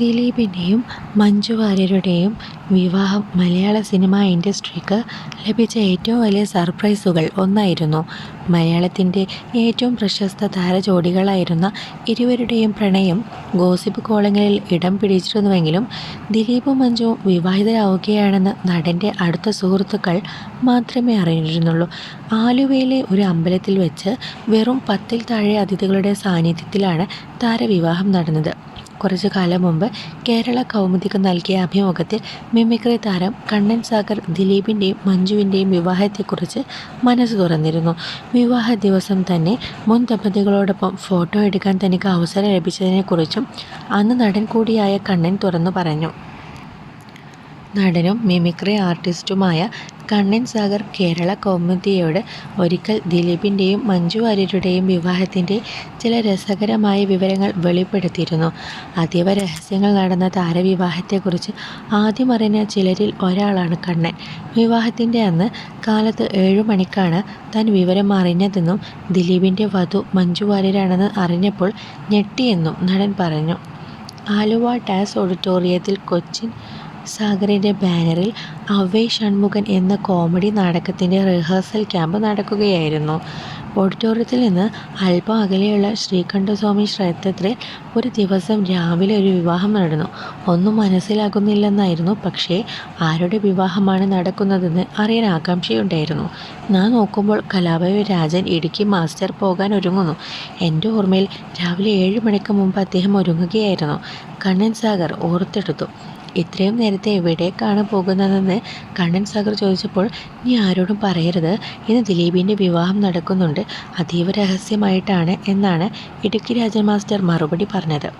ദിലീപിന്റെയും മഞ്ജു വാര്യരുടെയും വിവാഹം മലയാള സിനിമാ ഇൻഡസ്ട്രിക്ക് ലഭിച്ച ഏറ്റവും വലിയ സർപ്രൈസുകൾ ഒന്നായിരുന്നു. മലയാളത്തിന്റെ ഏറ്റവും പ്രശസ്ത താരജോഡികളായിരുന്ന ഇരുവരുടെയും പ്രണയം ഗോസിപ്പ് കോളങ്ങളിൽ ഇടം പിടിച്ചിരുന്നുവെങ്കിലും ദിലീപും മഞ്ജുവും വിവാഹിതരാവുകയാണെന്ന് നടന്റെ അടുത്ത സുഹൃത്തുക്കൾ മാത്രമേ അറിഞ്ഞിരുന്നുള്ളൂ. ആലുവയിലെ ഒരു അമ്പലത്തിൽ വെച്ച് വെറും പത്തിൽ താഴെ അതിഥികളുടെ സാന്നിധ്യത്തിലാണ് താരവിവാഹം നടന്നത്. കുറച്ചു കാലം മുമ്പ് കേരള കൗമുദിക്ക് നൽകിയ അഭിമുഖത്തിൽ മിമിക്രി താരം കണ്ണൻ സാഗർ ദിലീപിന്റെയും മഞ്ജുവിന്റെയും വിവാഹത്തെക്കുറിച്ച് മനസ്സ് തുറന്നിരുന്നു. വിവാഹ ദിവസം തന്നെ മുൻ ദമ്പതികളോടൊപ്പം ഫോട്ടോ എടുക്കാൻ തനിക്ക് അവസരം ലഭിച്ചതിനെക്കുറിച്ചും അന്ന് നടൻ കൂടിയായ കണ്ണൻ തുറന്നു പറഞ്ഞു. നടനും മിമിക്രി ആർട്ടിസ്റ്റുമായ കണ്ണൻ സാഗർ കേരള കൗമുദിയോട് ഒരിക്കൽ ദിലീപിന്റെയും മഞ്ജു വാര്യരുടെയും വിവാഹത്തിന്റെ ചില രസകരമായ വിവരങ്ങൾ വെളിപ്പെടുത്തിയിരുന്നു. അതീവ രഹസ്യങ്ങൾ നടന്ന താരവിവാഹത്തെക്കുറിച്ച് ആദ്യം അറിഞ്ഞ ചിലരിൽ ഒരാളാണ് കണ്ണൻ. വിവാഹത്തിന്റെ അന്ന് കാലത്ത് ഏഴു മണിക്കാണ് താൻ വിവരം അറിഞ്ഞതെന്നും ദിലീപിന്റെ വധു മഞ്ജു വാര്യരാണെന്ന് അറിഞ്ഞപ്പോൾ ഞെട്ടിയെന്നും നടൻ പറഞ്ഞു. ആലുവ ടാസ് ഓഡിറ്റോറിയത്തിൽ കൊച്ചിൻ സാഗറിന്റെ ബാനറിൽ അവേ ഷൺമുഖൻ എന്ന കോമഡി നാടകത്തിന്റെ റിഹേഴ്സൽ ക്യാമ്പ് നടക്കുകയായിരുന്നു. ഓഡിറ്റോറിയത്തിൽ നിന്ന് അല്പം അകലെയുള്ള ശ്രീകണ്ഠസ്വാമി ക്ഷേത്രത്തിൽ ഒരു ദിവസം രാവിലെ ഒരു വിവാഹം നടന്നു. ഒന്നും മനസ്സിലാകുന്നില്ലെന്നായിരുന്നു. പക്ഷേ ആരുടെ വിവാഹമാണ് നടക്കുന്നതെന്ന് അറിയാൻ ആകാംക്ഷയുണ്ടായിരുന്നു. ഞാൻ നോക്കുമ്പോൾ കലാഭവ രാജൻ ഇടുക്കി മാസ്റ്റർ പോകാൻ ഒരുങ്ങുന്നു. എന്റെ ഓർമ്മയിൽ രാവിലെ ഏഴ് മണിക്ക് മുമ്പ് അദ്ദേഹം ഒരുങ്ങുകയായിരുന്നു. കണ്ണൻ സാഗർ ഓർത്തെടുത്തു. ഇത്രയും നേരത്തെ എവിടേക്കാണ് പോകുന്നതെന്ന് കണ്ണൻ സാഗർ ചോദിച്ചപ്പോൾ നീ ആരോടും പറയരുത്. ഇന്ന് ദിലീപിന്റെ വിവാഹം നടക്കുന്നുണ്ട്. അതീവ രഹസ്യമായിട്ടാണ് എന്നാണ് ഇടുക്കി രാജൻ മാസ്റ്റർ മറുപടി പറഞ്ഞത്.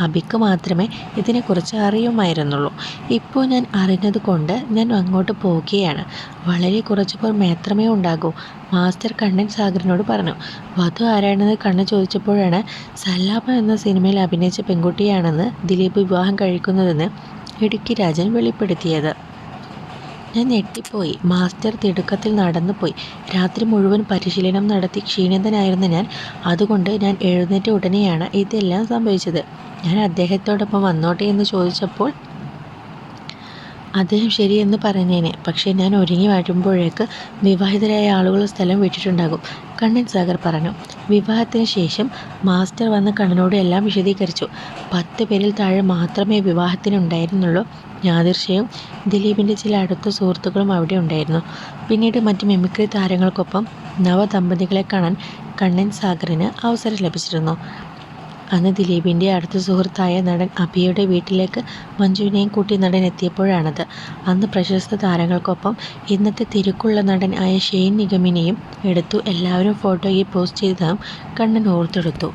അബിക്ക് മാത്രമേ ഇതിനെക്കുറിച്ച് അറിയുമായിരുന്നുള്ളൂ. ഇപ്പോൾ ഞാൻ അറിഞ്ഞത് കൊണ്ട് ഞാൻ അങ്ങോട്ട് പോകുകയാണ്. വളരെ കുറച്ചുപേർ മാത്രമേ ഉണ്ടാകൂ മാസ്റ്റർ കണ്ണൻ സാഗറിനോട് പറഞ്ഞു. വധു ആരാണെന്ന് കണ്ണൻ ചോദിച്ചപ്പോഴാണ് സല്ലാപ എന്ന സിനിമയിൽ അഭിനയിച്ച പെൺകുട്ടിയാണെന്ന് ദിലീപ് വിവാഹം കഴിക്കുന്നതെന്ന് ഇടുക്കി രാജൻ വെളിപ്പെടുത്തിയത്. ഞാൻ ഞെട്ടിപ്പോയി. മാസ്റ്റർ തിടുക്കത്തിൽ നടന്നുപോയി. രാത്രി മുഴുവൻ പരിശീലനം നടത്തി ക്ഷീണിതനായിരുന്ന ഞാൻ. അതുകൊണ്ട് ഞാൻ എഴുന്നേറ്റ ഉടനെയാണ് ഇതെല്ലാം സംഭവിച്ചത്. ഞാൻ അദ്ദേഹത്തോടൊപ്പം വന്നോട്ടെ എന്ന് ചോദിച്ചപ്പോൾ അദ്ദേഹം ശരിയെന്ന് പറഞ്ഞേനെ. പക്ഷേ ഞാൻ ഒരുങ്ങി വരുമ്പോഴേക്ക് വിവാഹിതരായ ആളുകൾ സ്ഥലം വിട്ടിട്ടുണ്ടാകും. കണ്ണൻ സാഗർ പറഞ്ഞു. വിവാഹത്തിന് ശേഷം മാസ്റ്റർ വന്ന് കണ്ണനോട് എല്ലാം വിശദീകരിച്ചു. പത്ത് പേരിൽ താഴെ മാത്രമേ വിവാഹത്തിനുണ്ടായിരുന്നുള്ളൂ. യാദൃശ്യവും ദിലീപിന്റെ ചില അടുത്ത സുഹൃത്തുക്കളും അവിടെ ഉണ്ടായിരുന്നു. പിന്നീട് മറ്റ് മിമിക്രി താരങ്ങൾക്കൊപ്പം നവദമ്പതികളെ കാണാൻ കണ്ണൻ സാഗറിന് അവസരം ലഭിച്ചിരുന്നു. അന്ന് ദിലീപിന്റെ അടുത്ത സുഹൃത്തായ നടൻ അഭിയുടെ വീട്ടിലേക്ക് മഞ്ജുവിനെയും കൂട്ടി നടൻ എത്തിയപ്പോഴാണത്. അന്ന് പ്രശസ്ത താരങ്ങൾക്കൊപ്പം ഇന്നത്തെ തിരക്കുള്ള നടൻ ആയ ഷെയ്ൻ നിഗമിനെയും എടുത്തു എല്ലാവരും ഫോട്ടോയിൽ പോസ്റ്റ് ചെയ്തതും കണ്ണൻ ഓർത്തെടുത്തു.